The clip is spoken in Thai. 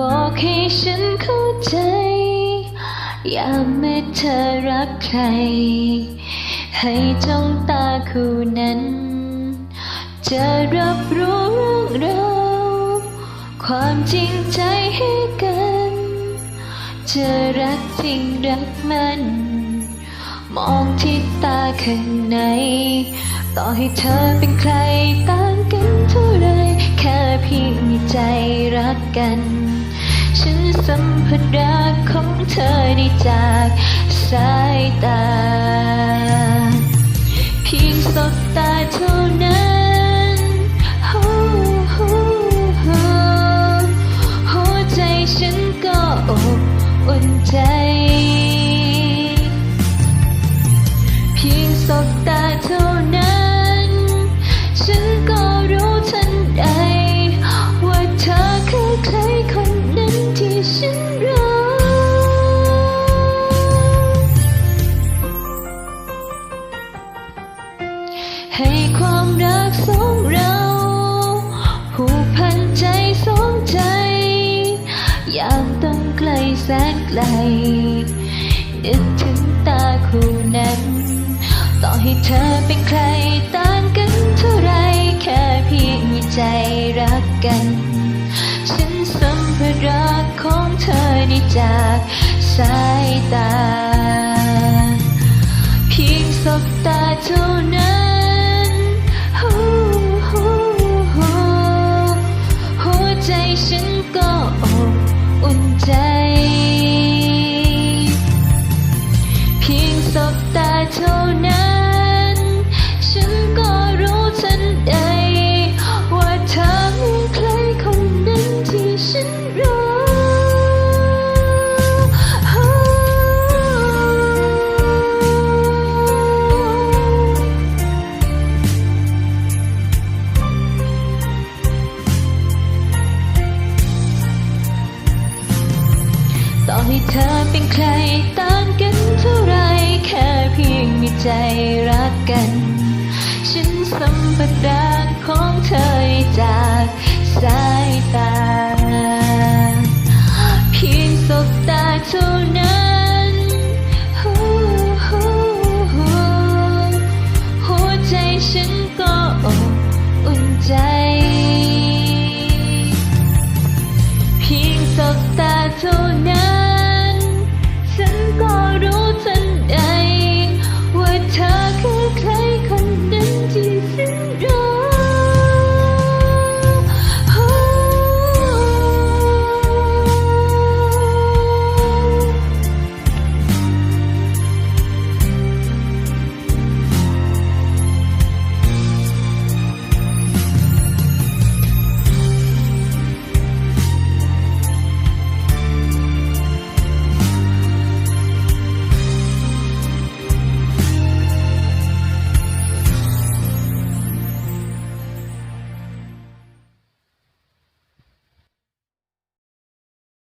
บอกให้ฉันเข้าใจ อย่าเมื่อเธอรักใคร ให้จ้องตาคู่นั้น จะรับรู้เรื่องราวความจริงใจให้กัน จะรักจริงรักมัน มองที่ตาข้างในต่อให้เธอเป็นใครต่างกันเท่าไร แค่เพียงมีใจรักกัน ฉันสัมผัสรักของเธอได้จากสายตา เพียงสบตาเท่านั้น หัวใจฉันก็อบอุ่นใจ เพียงสบตาเท่านั้น ให้ความรักสองเราผูกพันใจสองใจ อยากต้องไกลแสนไกล นึกถึงตาคู่นั้น ต่อให้เธอเป็นใครต่างกันเท่าไรแค่เพียงมีใจรักกัน ฉันสัมผัสรักของเธอได้จากสายตา เพียงสบตาเท่านั้น ฉันก็ เธอเป็นใครต่างกันเท่าไรแค่เพียงมีใจรักกัน ฉันสัมปดาของเธอจากสายตา เพียงสบตาเท่านั้นฉันก็อบอุ่นใจ เพียงสบตาเท่านั้น